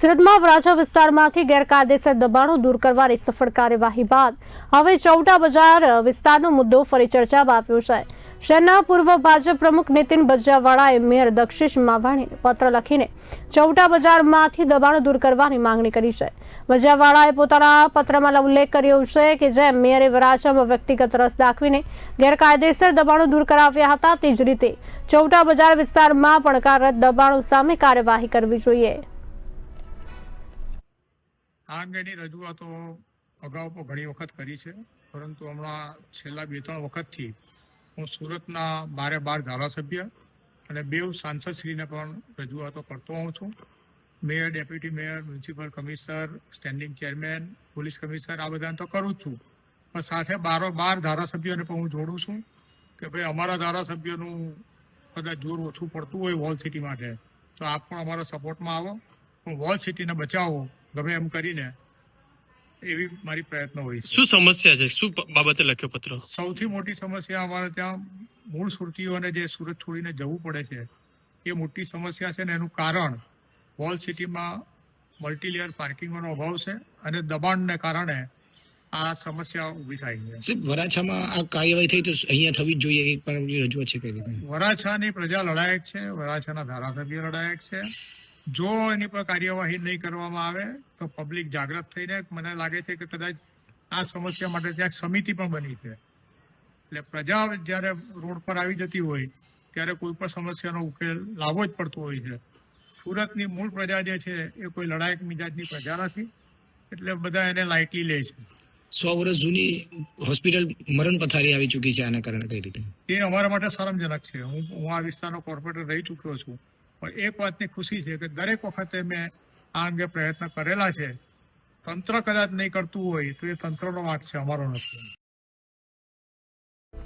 સુરતમાં વરાછા વિસ્તારમાંથી ગેરકાયદેસર દબાણો દૂર કરવાની સફળ કાર્યવાહી બાદ હવે ચૌટા બજાર વિસ્તારનો મુદ્દો ફરી ચર્ચામાં આવ્યો છે. શહેરના પૂર્વ ભાજપ પ્રમુખ નીતિન બજાવાળાએ મેયર દક્ષિશ માવાણીને પત્ર લખીને ચૌટા બજારમાંથી દબાણો દૂર કરવાની માંગણી કરી છે. બજાવાળાએ પોતાના પત્રમાં ઉલ્લેખ કર્યો છે કે જેમ મેયરે વરાછામાં વ્યક્તિગત રસ દાખવીને ગેરકાયદેસર દબાણો દૂર કરાવ્યા હતા તે જ રીતે ચૌટા બજાર વિસ્તારમાં પણ કાર્યરત દબાણો સામે કાર્યવાહી કરવી જોઈએ. આ અંગેની રજૂઆતો અગાઉ પણ ઘણી વખત કરી છે. પરંતુ હમણાં છેલ્લા બે ત્રણ વખતથી હું સુરતના બારે બાર ધારાસભ્ય અને બેઉ સાંસદશ્રીને પણ રજૂઆતો કરતો હોઉં છું. Mayor, deputy mayor, municipal commissioner, standing chairman, police commissioner, આ બધાને તો કરું જ છું. પણ સાથે બારો બાર ધારાસભ્યોને પણ હું જોડું છું કે ભાઈ અમારા ધારાસભ્યોનું કદાચ જોર ઓછું પડતું હોય વોલ સિટી માટે, તો આપ પણ અમારા સપોર્ટમાં આવો. હું વોલ સિટીને બચાવો. ગમે એમ કરીને એવી મારી પ્રયત્ન હોય શું સમસ્યા છે? શું બાબતે લખ્યો પત્ર? સૌથી મોટી સમસ્યા અમારે ત્યાં મૂળ સુરતીઓને જે સુરત છોડીને જવું પડે છે એ મોટી સમસ્યા છે ને એનું કારણ વોલ સિટીમાં મલ્ટીલેયર પાર્કિંગનો અભાવ છે અને દબાણને કારણે આ સમસ્યા ઊભી થાય છે. વરાછામાં આ કાર્યવાહી થઈ તો અહીંયા થવી જ જોઈએ એક પણ રજૂઆત છે કઈ રીતે? વરાછાની પ્રજા લડાયક છે વરાછાના ધારાસભ્ય લડાયક છે જો એની પર કાર્યવાહી નહીં કરવામાં આવે તો પબ્લિક જાગૃત થઈને મને લાગે છે કે કદાચ આ સમસ્યા માટે ત્યાં સમિતિ પણ બની છે. એટલે પ્રજા જ્યારે રોડ પર આવી જતી હોય ત્યારે કોઈ પણ સમસ્યાનો ઉકેલ લાવવો જ પડતો હોય છે. સુરતની મૂળ પ્રજા જે છે એ કોઈ લડાયક મિજાજની પ્રજા નથી એટલે બધા એને લાઇટલી લે છે. સો વર્ષ જૂની હોસ્પિટલ મરણ પથારી આવી ચૂકી છે આના કારણે કઈ રીતે? એ અમારા માટે શરમજનક છે. હું હું આ વિસ્તારનો કોર્પોરેટર રહી ચૂક્યો છું. પણ એક વાતની ખુશી છે કે દરેક વખતે મેં આ અંગે પ્રયત્ન કરેલા છે. તંત્ર કદાચ નહીં કરતું હોય તો એ તંત્રનો વાંક છે, અમારો નથી.